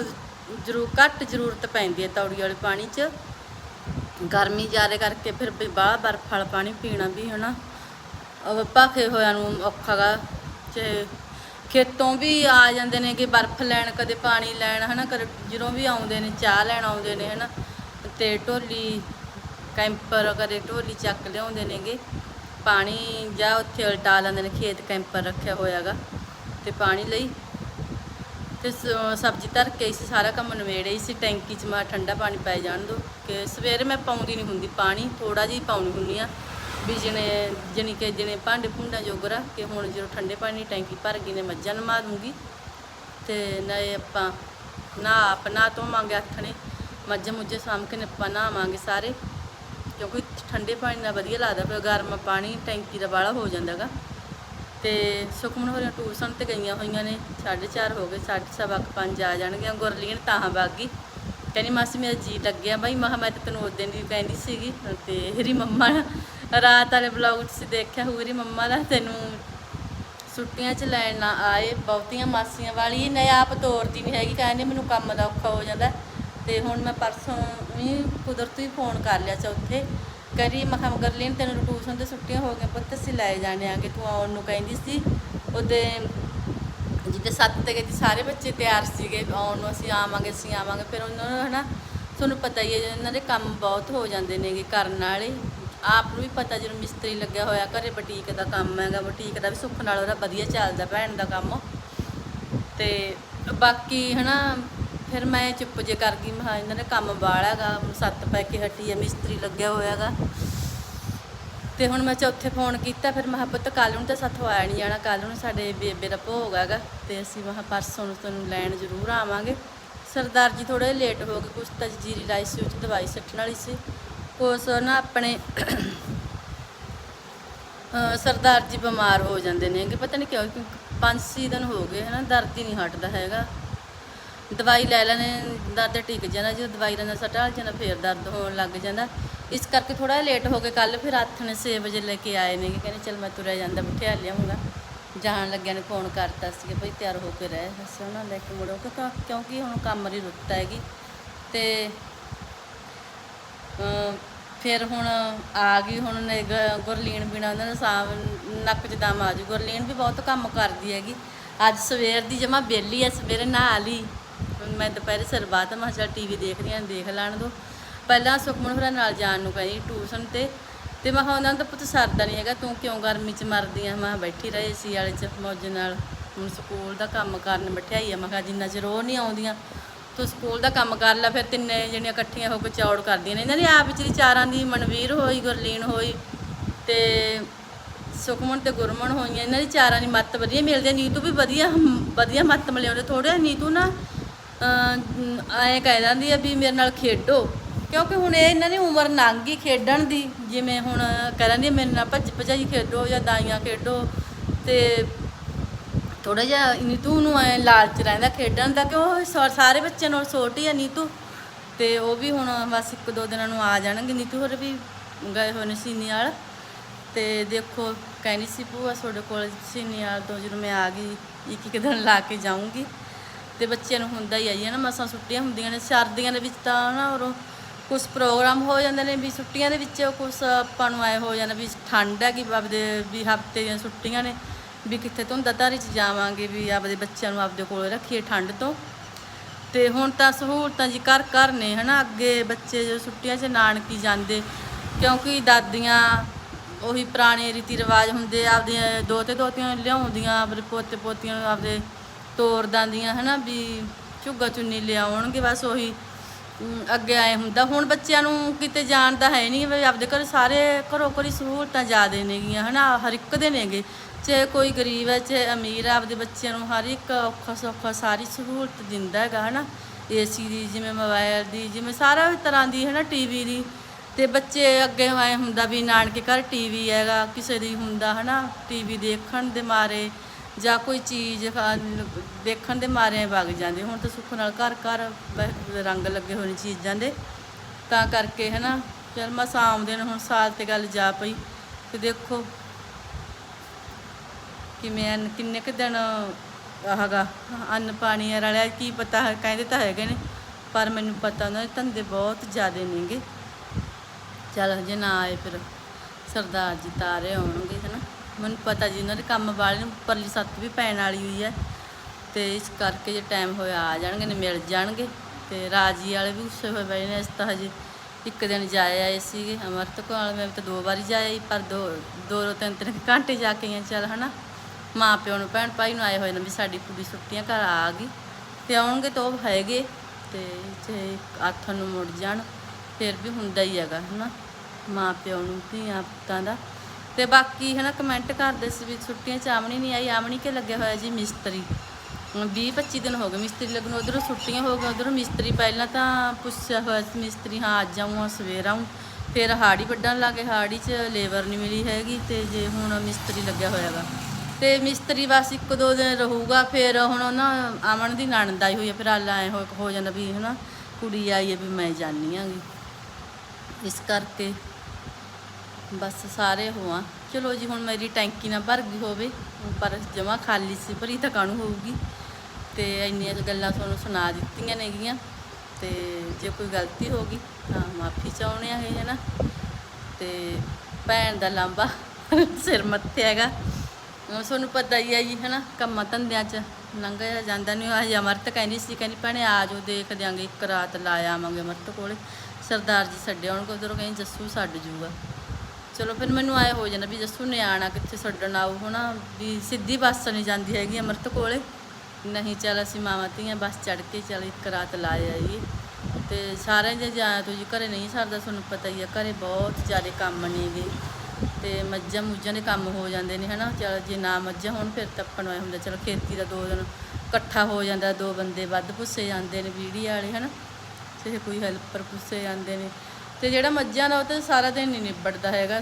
ਜ਼ਰੂਰ, ਘੱਟ ਜ਼ਰੂਰਤ ਪੈਂਦੀ ਹੈ ਤੌੜੀ ਵਾਲੇ ਪਾਣੀ 'ਚ। ਗਰਮੀ ਜ਼ਿਆਦਾ ਕਰਕੇ ਫਿਰ ਵੀ ਬਾਹਲਾ ਬਰਫ਼ ਵਾਲਾ ਪਾਣੀ ਪੀਣਾ ਵੀ, ਹਨਾ। ਉਹ ਭਾਖੇ ਹੋਇਆ ਨੂੰ ਔਖਾ ਤੇ ਖੇਤੋਂ ਵੀ ਆ ਜਾਂਦੇ ਨੇ ਕਿ ਬਰਫ਼ ਲੈਣ, ਕਦੇ ਪਾਣੀ ਲੈਣ, ਹਨਾ, ਕਦੇ ਜਦੋਂ ਵੀ ਆਉਂਦੇ ਨੇ, ਚਾਹ ਲੈਣ ਆਉਂਦੇ ਨੇ, ਹਨਾ, ਤੇ ਢੋਲੀ, ਕੈਂਪਰ ਕਦੇ ਢੋਲੀ ਚੱਕ ਲਿਆਉਂਦੇ ਨੇਗੇ। ਪਾਣੀ ਜਾਂ ਉੱਥੇ ਉਲਟਾ ਲੈਂਦੇ ਨੇ, ਖੇਤ ਕੈਂਪਰ ਰੱਖਿਆ ਹੋਇਆਗਾ ਤੇ ਪਾਣੀ ਲਈ। ਤੇ ਸਬਜ਼ੀ ਧਰ ਕੇ ਇਸ ਸਾਰਾ ਕੰਮ ਨਵੇੜੇ ਸੀ, ਟੈਂਕੀ 'ਚ ਮੈਂ ਠੰਡਾ ਪਾਣੀ ਪੈ ਜਾਣ ਦੋ, ਕਿ ਸਵੇਰੇ ਮੈਂ ਪਾਉਂਦੀ ਨਹੀਂ ਹੁੰਦੀ, ਪਾਣੀ ਥੋੜਾ ਜਿਹਾ ਪਾਉਣੀ ਹੁੰਦੀ ਆ ਵੀ ਜਿਹਨੇ ਜਾਣੀ ਕਿ ਜਣੇ ਭਾਂਡੇ ਭੁੰਡਾ ਜੋਗਰਾ ਕਿ ਹੁਣ ਜਦੋਂ ਠੰਡੇ ਪਾਣੀ ਦੀ ਟੈਂਕੀ ਭਰ ਗਈ ਨੇ ਮੱਝਾਂ ਨਮਾ ਦੂੰਗੀ ਤੇ ਇਹ ਆਪਾਂ ਨਾ ਆਪ ਨਾ ਧੋਵਾਂਗੇ ਆਥਣੇ ਮੱਝਾਂ ਮੁੱਝੇ ਸਾਂਭ ਕੇ ਨੇ ਆਪਾਂ ਨਹਾਵਾਂਗੇ ਸਾਰੇ, ਕਿਉਂਕਿ ਠੰਡੇ ਪਾਣੀ ਨਾਲ ਵਧੀਆ ਲੱਗਦਾ ਫਿਰ ਗਰਮ ਪਾਣੀ ਟੈਂਕੀ ਦਾ ਬਾਹਲਾ ਹੋ ਜਾਂਦਾਗਾ। ਤੇ ਸੁਖਮਨ ਹੋਰਾਂ ਟਿਊਸ਼ਨ ਤੇ ਗਈਆਂ ਹੋਈਆਂ ਨੇ 4:30 ਹੋ ਗਏ 7:30 ਪੰਜ ਆ ਜਾਣਗੀਆਂ ਗੁਰਲੀਨ ਤਾਂ ਬਾਗੀ। ਕਹਿੰਦੀ ਮਾਸੀ ਮੇਰਾ ਜੀ ਲੱਗਿਆ, ਬਾਈ ਮਹਾ ਮੈਂ ਤਾਂ ਤੈਨੂੰ ਦਿਨ ਦੀ ਕਹਿੰਦੀ ਸੀਗੀ, ਤੇ ਇਹਦੀ ਮੰਮਾ ਰਾਤ ਵਾਲੇ ਬਲੌਗ 'ਚ ਦੇਖਿਆ ਹੋਊ ਮੰਮਾ ਦਾ ਤੈਨੂੰ ਛੁੱਟੀਆਂ 'ਚ ਲੈਣ ਨਾ ਆਏ, ਬਹੁਤੀਆਂ ਮਾਸੀਆਂ ਵਾਲੀ ਨੇ ਆਪ ਤੋਰਦੀ ਨਹੀਂ ਹੈਗੀ, ਕਹਿੰਦੇ ਮੈਨੂੰ ਕੰਮ ਦਾ ਔਖਾ ਹੋ ਜਾਂਦਾ। ਤੇ ਹੁਣ ਮੈਂ ਪਰਸੋਂ ਵੀ ਕੁਦਰਤੀ ਫੋਨ ਕਰ ਲਿਆ ਚੌਥੇ, ਕਰੀ ਮਖਾ ਕਿਹਾ ਗਰਲੀਨ ਤੈਨੂੰ ਟਿਊਸ਼ਨ ਤੇ ਛੁੱਟੀਆਂ ਹੋ ਗਈਆਂ ਪੁੱਤ, ਅਸੀਂ ਲੈ ਜਾਣੇ ਆਂਗੇ, ਤੂੰ ਆਉਣ ਨੂੰ ਕਹਿੰਦੀ ਸੀ। ਉਹਦੇ ਜਿੱਤੇ ਸੱਤ ਤੇ ਗਈ ਸਾਰੇ ਬੱਚੇ ਤਿਆਰ ਸੀਗੇ, ਆਉਣ ਨੂੰ ਅਸੀਂ ਆਵਾਂਗੇ ਅਸੀਂ ਆਵਾਂਗੇ, ਫਿਰ ਉਹਨਾਂ ਨੂੰ ਹਨਾ, ਤੁਹਾਨੂੰ ਪਤਾ ਹੀ ਹੈ, ਇਹਨਾਂ ਦੇ ਕੰਮ ਬਹੁਤ ਹੋ ਜਾਂਦੇ ਨੇਗੇ, ਕਰਨ ਵਾਲੇ। ਆਪ ਨੂੰ ਵੀ ਪਤਾ ਜਦੋਂ ਮਿਸਤਰੀ ਲੱਗਿਆ ਹੋਇਆ, ਘਰੇ ਬੁਟੀਕ ਦਾ ਕੰਮ ਹੈਗਾ, ਬੁਟੀਕ ਦਾ ਵੀ ਸੁੱਖ ਨਾਲ ਉਹਦਾ ਵਧੀਆ ਚੱਲਦਾ ਭੈਣ ਦਾ ਕੰਮ। ਤੇ ਬਾਕੀ ਹਨਾ, ਫਿਰ ਮੈਂ ਚੁੱਪ ਜੇ ਕਰ ਗਈ, ਮੈਂ ਕਿਹਾ ਇਹਨਾਂ ਨੇ ਕੰਮ ਬਾਹਲਾ ਹੈਗਾ ਸੱਤ ਪੈ ਕੇ ਹਟੀ ਹੈ ਮਿਸਤਰੀ ਲੱਗਿਆ ਹੋਇਆ ਹੈਗਾ। ਤੇ ਹੁਣ ਮੈਂ ਚੌਥੇ ਫੋਨ ਕੀਤਾ, ਫਿਰ ਮੈਂ ਕਿਹਾ ਪੁੱਤ ਕੱਲ੍ਹ ਨੂੰ ਤਾਂ ਸਾਥੋਂ ਆਇਆ ਨਹੀਂ ਜਾਣਾ, ਕੱਲ੍ਹ ਨੂੰ ਸਾਡੇ ਬੇਬੇ ਦਾ ਭੋਗ ਹੈਗਾ, ਤੇ ਅਸੀਂ ਮੈਂ ਕਿਹਾ ਪਰਸੋਂ ਨੂੰ ਤੁਹਾਨੂੰ ਲੈਣ ਜ਼ਰੂਰ ਆਵਾਂਗੇ। ਸਰਦਾਰ ਜੀ ਥੋੜੇ ਲੇਟ ਹੋ ਗਏ, ਕੁਛ ਤਾਂ ਜੀਰੀ ਲਾਈ ਸੀ ਦਵਾਈ ਸੱਟਣ ਵਾਲੀ ਸੀ। ਕੁਛ ਨਾ ਆਪਣੇ ਸਰਦਾਰ ਜੀ ਬਿਮਾਰ ਹੋ ਜਾਂਦੇ ਨੇ ਕਿ ਪਤਾ ਨਹੀਂ ਕਿਉਂ ਕਿਉਂਕਿ ਪੰਜ ਛੇ ਦਿਨ ਹੋ ਗਏ, ਹਨਾ, ਦਰਦ ਹੀ ਨਹੀਂ ਹਟਦਾ ਹੈਗਾ। ਦਵਾਈ ਲੈ ਲੈਣੇ, ਦਰਦ ਟਿਕ ਜਾਂਦਾ ਜਦੋਂ ਦਵਾਈ ਲੈਣਾ ਸਟਾਲ ਜਾਂਦਾ, ਫੇਰ ਦਰਦ ਹੋਣ ਲੱਗ ਜਾਂਦਾ। ਇਸ ਕਰਕੇ ਥੋੜਾ ਲੇਟ ਹੋ ਕੇ ਕੱਲ ਫਿਰ ਹੱਥ ਨੇ 6 ਵਜੇ ਲੈ ਕੇ ਆਏ ਨੇ ਕਹਿੰਦੇ ਚਲ ਮੈਂ ਤੁਰਿਆ ਜਾਂਦਾ ਬਿਠਾ ਲਿਆਉਂਗਾ ਜਾਣ ਲੱਗਿਆ ਨੇ ਫੋਨ ਕਰਤਾ ਸੀ ਕਿ ਭਈ ਤਿਆਰ ਹੋ ਕੇ ਰਹਿ, ਅਸੀਂ ਉਹਨਾਂ ਨੂੰ ਲੈ ਕੇ ਮੁੜੋ, ਕਿਉਂਕਿ ਕਿਉਂਕਿ ਹੁਣ ਕੰਮ ਦੀ ਰੁੱਤ ਹੈਗੀ। ਤੇ ਫਿਰ ਹੁਣ ਆ ਗਈ, ਹੁਣ ਗੁਰਲੀਨ ਬਿਨਾ ਉਹਨਾਂ ਦਾ ਸਾਹ ਨੱਕ 'ਚ ਦਮ ਆ ਜੂ। ਗੁਰਲੀਨ ਵੀ ਬਹੁਤ ਕੰਮ ਕਰਦੀ ਹੈਗੀ। ਅੱਜ ਸਵੇਰ ਦੀ ਜਮਾ ਬੇਲੀ ਐ ਸਵੇਰੇ ਨਹਾ ਲਈ। ਮੈਂ ਦੁਪਹਿਰੇ ਸਿਰ ਬਾਤ ਮੈਂ ਚਲ ਟੀਵੀ ਦੇਖਦੀ ਆਂ, ਦੇਖ ਲੈਣ ਦੋ। ਪਹਿਲਾਂ ਸੁਖਮਨ ਹੋਰਾਂ ਨਾਲ ਜਾਣ ਨੂੰ ਕਹਿੰਦੀ ਟਿਊਸ਼ਨ ਤੇ। ਤੇ ਮੈਂ ਕਿਹਾ ਉਹਨਾਂ ਨੂੰ ਤਾਂ ਪੁੱਤ ਸਰਦਾ ਨਹੀਂ ਹੈਗਾ, ਤੂੰ ਕਿਉਂ ਗਰਮੀ 'ਚ ਮਰਦੀ ਆ? ਮੈਂ ਕਿਹਾ ਬੈਠੀ ਰਹੇ ਸੀ ਵਾਲੇ 'ਚ ਮੌਜ ਨਾਲ। ਹੁਣ ਸਕੂਲ ਦਾ ਕੰਮ ਕਰਨ ਬਿਠਾਈ ਆ। ਮੈਂ ਕਿਹਾ ਜਿੰਨਾ ਚਿਰ ਉਹ ਨਹੀਂ ਆਉਂਦੀਆਂ ਤੂੰ ਸਕੂਲ ਦਾ ਕੰਮ ਕਰ ਲੈ, ਫਿਰ ਤਿੰਨੇ ਜਿਹੜੀਆਂ ਇਕੱਠੀਆਂ ਹੋ ਕੇ ਚੌੜ ਕਰਦੀਆਂ ਨੇ। ਇਹਨਾਂ ਦੀ ਆਪ ਵਿਚਰੀ ਚਾਰਾਂ ਦੀ ਮਨਵੀਰ ਹੋਈ, ਗੁਰਲੀਨ ਹੋਈ ਤੇ ਸੁਖਮਨ ਤੇ ਗੁਰਮਨ ਹੋਈਆਂ। ਇਹਨਾਂ ਦੀ ਚਾਰਾਂ ਦੀ ਮੱਤ ਵਧੀਆ ਮਿਲਦੀ ਹੈ ਨੀਤੂ ਵੀ ਵਧੀਆ ਵਧੀਆ ਮੱਤ ਮਿਲਿਆਉਂਦੇ ਥੋੜਾ ਨੀਤੂ ਨਾ ਐਂ ਕਹਿ ਦਿੰਦੀ ਆ ਵੀ ਮੇਰੇ ਨਾਲ ਖੇਡੋ। ਕਿਉਂਕਿ ਹੁਣ ਇਹ ਇਹਨਾਂ ਦੀ ਉਮਰ ਲੰਘ ਗਈ ਖੇਡਣ ਦੀ। ਜਿਵੇਂ ਹੁਣ ਕਹਿ ਦਿੰਦੀ ਮੇਰੇ ਨਾਲ ਭੱਜ ਭਜਾਈ ਖੇਡੋ ਜਾਂ ਦਾਈਆਂ ਖੇਡੋ ਤੇ ਥੋੜਾ ਜਿਹਾ ਨੀਤੂ ਨੂੰ ਐ ਲਾਲਚ ਰਹਿੰਦਾ ਖੇਡਣ ਦਾ ਕਿ ਉਹ ਸਾ- ਸਾਰੇ ਬੱਚਿਆਂ ਨਾਲ ਛੋਟੀ ਆ ਨੀਤੂ। ਤੇ ਉਹ ਵੀ ਹੁਣ ਬਸ ਇੱਕ ਦੋ ਦਿਨਾਂ ਨੂੰ ਆ ਜਾਣਗੇ। ਨੀਤੂ ਹੋਰ ਵੀ ਗਏ ਹੋਏ ਨੇ ਸੀਨੀ ਵਾਲ ਤੇ ਦੇਖੋ, ਕਹਿੰਦੀ ਸੀ ਭੂਆ, ਤੁਹਾਡੇ ਕੋਲ ਸੀਨੀ ਵਾਲ ਤੋਂ ਜਦੋਂ ਮੈਂ ਆ ਗਈ ਇੱਕ ਇੱਕ ਦਿਨ ਲਾ ਕੇ ਜਾਊਂਗੀ। ਤੇ ਬੱਚਿਆਂ ਨੂੰ ਹੁੰਦਾ ਹੀ ਆ ਜੀ ਨਾ ਮਸਾਂ ਛੁੱਟੀਆਂ ਹੁੰਦੀਆਂ ਨੇ, ਸਰਦੀਆਂ ਦੇ ਵਿੱਚ ਤਾਂ ਨਾ ਉਰੋਂ ਕੁਝ ਪ੍ਰੋਗਰਾਮ ਹੋ ਜਾਂਦੇ ਨੇ ਵੀ ਛੁੱਟੀਆਂ ਦੇ ਵਿੱਚ ਕੁਝ ਆਪਾਂ ਨੂੰ ਆਏ ਹੋ ਜਾਂਦਾ ਵੀ ਠੰਡ ਹੈ ਕਿ ਆਪਦੇ ਵੀ ਹਫ਼ਤੇ ਦੀਆਂ ਛੁੱਟੀਆਂ ਨੇ। ਵੀ ਕਿੱਥੇ ਧੁੰਦਾਧਾਰੀ ਚ ਜਾਵਾਂਗੇ ਵੀ ਆਪਦੇ ਬੱਚਿਆਂ ਨੂੰ ਆਪਦੇ ਕੋਲ ਰੱਖੀਏ ਠੰਡ ਤੋਂ। ਤੇ ਹੁਣ ਤਾਂ ਸਹੂਲਤਾਂ ਜੀ ਘਰ ਘਰ ਨੇ, ਹਨਾ, ਅੱਗੇ ਬੱਚੇ ਜੋ ਛੁੱਟੀਆਂ 'ਚ ਨਾਨਕੀ ਜਾਂਦੇ, ਕਿਉਂਕਿ ਦਾਦੀਆਂ ਉਹੀ ਪੁਰਾਣੇ ਰੀਤੀ ਰਿਵਾਜ ਹੁੰਦੇ, ਆਪਦੀਆਂ ਦੋਤੇ ਦੋਤੀਆਂ ਲਿਆਉਂਦੀਆਂ ਆਪਣੇ ਪੋਤੇ ਪੋਤੀਆਂ ਨੂੰ ਆਪਦੇ ਤੋਰ ਦਾਂਦੀਆਂ, ਹਨਾ, ਵੀ ਝੁੱਗਾ ਚੁੰਨੀ ਲਿਆਉਣਗੇ, ਬਸ ਉਹੀ ਅੱਗੇ ਆਏ ਹੁੰਦਾ। ਹੁਣ ਬੱਚਿਆਂ ਨੂੰ ਕਿਤੇ ਜਾਣ ਦਾ ਹੈ ਨਹੀਂ ਵੀ ਆਪਦੇ ਘਰ ਸਾਰੇ ਘਰੋਂ ਘਰੀ ਸਹੂਲਤਾਂ ਜ਼ਿਆਦੇ ਨੇਗੀਆਂ ਹਨਾ, ਹਰ ਇੱਕ ਦੇ ਨੇਗੇ ਚਾਹੇ ਕੋਈ ਗਰੀਬ ਹੈ, ਚਾਹੇ ਅਮੀਰ ਹੈ, ਆਪਦੇ ਬੱਚਿਆਂ ਨੂੰ ਹਰ ਇੱਕ ਔਖਾ ਸੌਖਾ ਸਾਰੀ ਸਹੂਲਤ ਦਿੰਦਾ ਹੈਗਾ, ਹਨਾ। ਏਸੀ ਦੀ, ਜਿਵੇਂ ਮੋਬਾਈਲ ਦੀ, ਜਿਵੇਂ ਸਾਰਾ ਤਰ੍ਹਾਂ ਦੀ, ਹਨਾ, ਟੀਵੀ ਦੀ। ਤੇ ਬੱਚੇ ਅੱਗੇ ਆਏ ਹੁੰਦਾ ਵੀ ਨਾਨਕੇ ਘਰ ਟੀਵੀ ਹੈਗਾ, ਕਿਸੇ ਦੀ ਹੁੰਦਾ, ਹਨਾ, ਟੀਵੀ ਦੇਖਣ ਦੇ ਮਾਰੇ। ਜਾਂ ਕੋਈ ਚੀਜ਼ ਖਾ- ਦੇਖਣ ਦੇ ਮਾਰੇ ਵਗ ਜਾਂਦੇ। ਹੁਣ ਤਾਂ ਸੁੱਖ ਨਾਲ ਘਰ ਘਰ ਬ- ਰੰਗ ਲੱਗੇ ਹੋਏ ਨੇ ਚੀਜ਼ਾਂ ਦੇ। ਤਾਂ ਕਰਕੇ ਹਨਾ, ਚਲ ਮਸਾਂ ਆਉਂਦੇ ਨੇ ਹੁਣ ਸਾਲ ਤੇ ਗੱਲ ਜਾ ਪਈ ਤੇ ਦੇਖੋ ਕਿਵੇਂ ਐਨ, ਕਿੰਨੇ ਕੁ ਦਿਨ ਆਹਗਾ। ਅੰਨ ਪਾਣੀ ਆ ਰਲਿਆ, ਕੀ ਪਤਾ ਹੈ, ਕਹਿੰਦੇ ਤਾਂ ਹੈਗੇ ਨੇ, ਪਰ ਮੈਨੂੰ ਪਤਾ ਉਹਨਾਂ ਦੇ ਧੰਦੇ ਬਹੁਤ ਜ਼ਿਆਦੇ ਨੇਗੇ। ਚੱਲ ਜੇ ਨਾ ਆਏ ਫਿਰ, ਸਰਦਾਰ ਜੀ ਤਾਰੇ ਆਉਣਗੇ। ਮੈਨੂੰ ਪਤਾ ਜੀ ਉਹਨਾਂ ਦੇ ਕੰਮ ਵਾਲੇ ਨੂੰ, ਪਰਲੀ ਸੱਤ ਵੀ ਪੈਣ ਵਾਲੀ ਹੋਈ ਹੈ। ਤੇ ਇਸ ਕਰਕੇ ਜੇ ਟਾਈਮ ਹੋਇਆ ਆ ਜਾਣਗੇ ਨੇ ਮਿਲ ਜਾਣਗੇ। ਤੇ ਰਾਜੀ ਵਾਲੇ ਵੀ ਗੁੱਸੇ ਹੋਏ ਪਏ ਨੇ ਇਸ ਤਾਂ ਹਜੇ ਇੱਕ ਦਿਨ ਜਾਏ ਆਏ ਸੀਗੇ। ਅਮਰਤ ਕੋਲ ਮੈਂ ਤਾਂ ਦੋ ਵਾਰੀ ਜਾਏ ਪਰ ਦੋ ਦੋ ਦੋ ਤਿੰਨ ਤਿੰਨ ਘੰਟੇ ਜਾ ਕੇ ਆਏ ਚੱਲ ਹਨਾ। ਮਾਂ ਪਿਓ ਨੂੰ, ਭੈਣ ਭਾਈ ਨੂੰ ਆਏ ਹੋਏ ਨੇ ਵੀ ਸਾਡੀ ਕੁੜੀ ਛੁੱਟੀਆਂ ਘਰ ਆ ਗਈ। ਤੇ ਆਉਣਗੇ ਤਾਂ ਉਹ ਹੈਗੇ, ਤੇ ਜੇ ਆਥਣ ਨੂੰ ਮੁੜ ਜਾਣ, ਫਿਰ ਵੀ ਹੁੰਦਾ ਹੀ ਹੈਗਾ, ਹਨਾ। ਮਾਂ ਪਿਓ ਨੂੰ, ਧੀਆਂ ਪੁੱਤਾਂ ਦਾ। ਤੇ ਬਾਕੀ ਹਨਾ ਕਮੈਂਟ ਕਰਦੇ ਸੀ ਵੀ ਛੁੱਟੀਆਂ ਚ ਆਮਣੀ ਨਹੀਂ ਆਈ, ਆਮਣੀ ਕੇ ਲੱਗਿਆ ਹੋਇਆ ਜੀ ਮਿਸਤਰੀ। 20 25 ਦਿਨ ਹੋ ਗਏ ਮਿਸਤਰੀ ਲੱਗਣ, ਉਧਰੋਂ ਛੁੱਟੀਆਂ ਹੋ ਗਈਆਂ, ਉਧਰੋਂ ਮਿਸਤਰੀ ਪਹਿਲਾਂ ਤਾਂ ਪੁੱਛਿਆ ਹੋਇਆ ਸੀ ਮਿਸਤਰੀ, ਹਾਂ, ਅੱਜ ਆਊਂ ਸਵੇਰ ਆਊਂ। ਫਿਰ ਹਾੜੀ ਵੱਢਣ ਲੱਗੇ, ਹਾੜੀ 'ਚ ਲੇਬਰ ਨਹੀਂ ਮਿਲੀ ਹੈਗੀ ਤੇ ਜੇ ਹੁਣ ਮਿਸਤਰੀ ਲੱਗਿਆ ਹੋਇਆ ਹੋਇਆਗਾ। ਤੇ ਮਿਸਤਰੀ ਬਸ ਇੱਕ ਦੋ ਦਿਨ ਰਹੂਗਾ, ਫਿਰ ਹੁਣ ਉਹਨਾਂ ਆਮਣ ਦੀ ਨਣਦ ਆਈ ਹੋਈ ਹੈ ਫਿਰ ਆਲਾ ਐ ਹੋ ਹੋ ਜਾਂਦਾ ਵੀ ਹਨਾ ਕੁੜੀ ਆਈ ਹੈ ਵੀ ਮੈਂ ਜਾਣੀ ਆਂਗੀ। ਇਸ ਕਰਕੇ ਬਸ ਸਾਰੇ ਹੋਆ ਚਲੋ ਜੀ, ਹੁਣ ਮੇਰੀ ਟੈਂਕੀ ਨਾ ਭਰ ਗਈ ਹੋਵੇ ਪਰ ਜਮਾ ਖਾਲੀ ਸੀ, ਭਰੀ ਤਾਂ ਕਾਹਨੂੰ ਹੋਊਗੀ। ਤੇ ਇੰਨੀਆਂ ਗੱਲਾਂ ਤੁਹਾਨੂੰ ਸੁਣਾ ਦਿੱਤੀਆਂ ਨੇਗੀਆਂ। ਤੇ ਜੇ ਕੋਈ ਗਲਤੀ ਹੋ ਗਈ, ਤਾਂ ਮਾਫੀ ਚਾਹੁੰਦੇ ਆ ਇਹ, ਹੈ ਨਾ। ਤੇ ਭੈਣ ਦਾ ਲਾਂਬਾ ਸਿਰ ਮੱਥੇ ਹੈਗਾ। ਤੁਹਾਨੂੰ ਪਤਾ ਹੀ ਹੈ ਜੀ, ਹੈ ਨਾ, ਕੰਮਾਂ ਧੰਦਿਆਂ 'ਚ ਲੰਘਿਆ ਜਾਂਦਾ ਨਹੀਂ ਆ ਅਮਰਤ ਕਹਿੰਦੀ ਸੀ, ਕਹਿੰਦੀ ਭੈਣੇ ਆ ਜਾਓ, ਦੇਖ ਦਿਆਂਗੇ, ਇੱਕ ਰਾਤ ਲਾ ਆਵਾਂਗੇ ਅਮਰਤ ਕੋਲੇ। ਸਰਦਾਰ ਜੀ ਛੱਡਿਆ ਉਹਨਾਂ ਕੋਲ ਉਧਰੋਂ ਕਹਿੰਦੀ ਜੱਸੂ ਛੱਡ ਜੂਗਾ ਚਲੋ ਫਿਰ ਮੈਨੂੰ ਆਏ ਹੋ ਜਾਂਦਾ ਵੀ ਜੱਸੂ ਨੇ ਆਣਾ ਕਿੱਥੇ ਛੱਡਣ ਆਊ, ਹਨਾ? ਵੀ ਸਿੱਧੀ ਬੱਸ ਨਹੀਂ ਜਾਂਦੀ ਹੈਗੀ ਅਮਰਤ ਕੋਲੇ। ਨਹੀਂ, ਚੱਲ ਅਸੀਂ ਮਾਵਾਂ ਧੀਆਂ ਬੱਸ ਚੜ ਕੇ ਚੱਲ ਇੱਕ ਰਾਤ ਲਾ ਆਈਏ। ਤੇ ਸਾਰਿਆਂ ਦੇ ਜਾਇਆ ਤੋਂ ਜੀ ਘਰੇ ਨਹੀਂ ਸਰਦਾ, ਤੁਹਾਨੂੰ ਪਤਾ ਹੀ ਆ, ਘਰੇ ਬਹੁਤ ਜ਼ਿਆਦਾ ਕੰਮ ਨੇਗੇ ਤੇ ਮੱਝਾਂ ਮੁੱਝਾਂ ਦੇ ਕੰਮ ਹੋ ਜਾਂਦੇ ਨੇ, ਹਨਾ? ਚਲ ਜੇ ਨਾ ਮੱਝਾਂ ਹੋਣ, ਫਿਰ ਤੱਪਣ ਆਪਾਂ ਹੁੰਦਾ। ਚਲ ਖੇਤੀ ਦਾ ਦੋ ਦਿਨ ਇਕੱਠਾ ਹੋ ਜਾਂਦਾ, ਦੋ ਬੰਦੇ ਵੱਧ ਪੁੱਸੇ ਜਾਂਦੇ ਨੇ ਵੀੜੀ ਵਾਲੇ, ਹਨਾ? ਤੇ ਕੋਈ ਹੈਲਪਰ ਪੁੱਸੇ ਜਾਂਦੇ ਨੇ ਤੇ ਜਿਹੜਾ ਮੱਝਾਂ ਦਾ ਉਹ ਤਾਂ ਸਾਰਾ ਦਿਨ ਨਹੀਂ ਨਿਬੜਦਾ ਹੈਗਾ।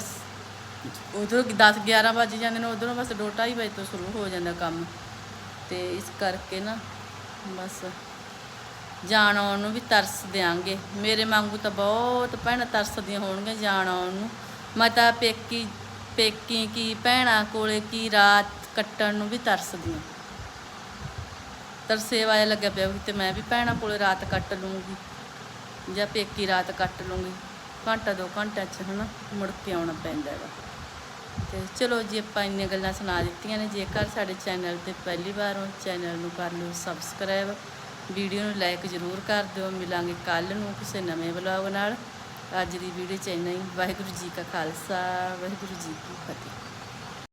ਉਧਰੋਂ 10 11 ਵੱਜ ਜਾਂਦੇ ਨੇ, ਉਧਰੋਂ ਬਸ ਦੋ ਢਾਈ ਵਜੇ ਤੋਂ ਸ਼ੁਰੂ ਹੋ ਜਾਂਦਾ ਕੰਮ। ਤੇ ਇਸ ਕਰਕੇ ਨਾ ਬਸ ਜਾਣ ਆਉਣ ਨੂੰ ਵੀ ਤਰਸ ਦਿਆਂਗੇ। ਮੇਰੇ ਵਾਂਗੂ ਤਾਂ ਬਹੁਤ ਭੈਣਾਂ ਤਰਸਦੀਆਂ ਹੋਣਗੀਆਂ ਜਾਣ ਆਉਣ ਨੂੰ। ਮੈਂ ਤਾਂ ਪੇਕੀ ਪੇਕੀ ਕੀ ਭੈਣਾਂ ਕੋਲੇ ਕੀ ਰਾਤ ਕੱਟਣ ਨੂੰ ਵੀ ਤਰਸਦੀਆਂ ਤਰਸੇ ਵਾਇਆ ਲੱਗਿਆ ਪਿਆ ਵੀ ਤੇ ਮੈਂ ਵੀ ਭੈਣਾਂ ਕੋਲੇ ਰਾਤ ਕੱਟ ਲੂੰਗੀ ਜਾਂ ਪੇਕੀ ਰਾਤ ਕੱਟ ਲੂੰਗੀ। ਘੰਟਾ, ਦੋ ਘੰਟਾ ਚ ਹਨਾ ਮੁੜ ਕੇ ਆਉਣਾ ਪੈਂਦਾ ਹੈਗਾ ਤੇ ਚਲੋ ਜੀ, ਆਪਾਂ ਇੰਨੀਆਂ ਗੱਲਾਂ ਸੁਣਾ ਦਿੱਤੀਆਂ ਨੇ। ਜੇਕਰ ਸਾਡੇ ਚੈਨਲ ਤੇ ਪਹਿਲੀ ਵਾਰ ਹੋ, ਚੈਨਲ ਨੂੰ ਕਰ ਲਓ ਸਬਸਕ੍ਰਾਈਬ। ਵੀਡੀਓ ਨੂੰ ਲਾਈਕ ਜ਼ਰੂਰ ਕਰ ਦਿਓ। ਮਿਲਾਂਗੇ ਕੱਲ ਨੂੰ ਕਿਸੇ ਨਵੇਂ ਵਲੌਗ ਨਾਲ। ਅੱਜ ਦੀ ਵੀਡੀਓ ਚ ਇੰਨਾ ਹੀ। ਵਾਹਿਗੁਰੂ ਜੀ ਕਾ ਖਾਲਸਾ, ਵਾਹਿਗੁਰੂ ਜੀ ਕੀ ਫਤਿਹ।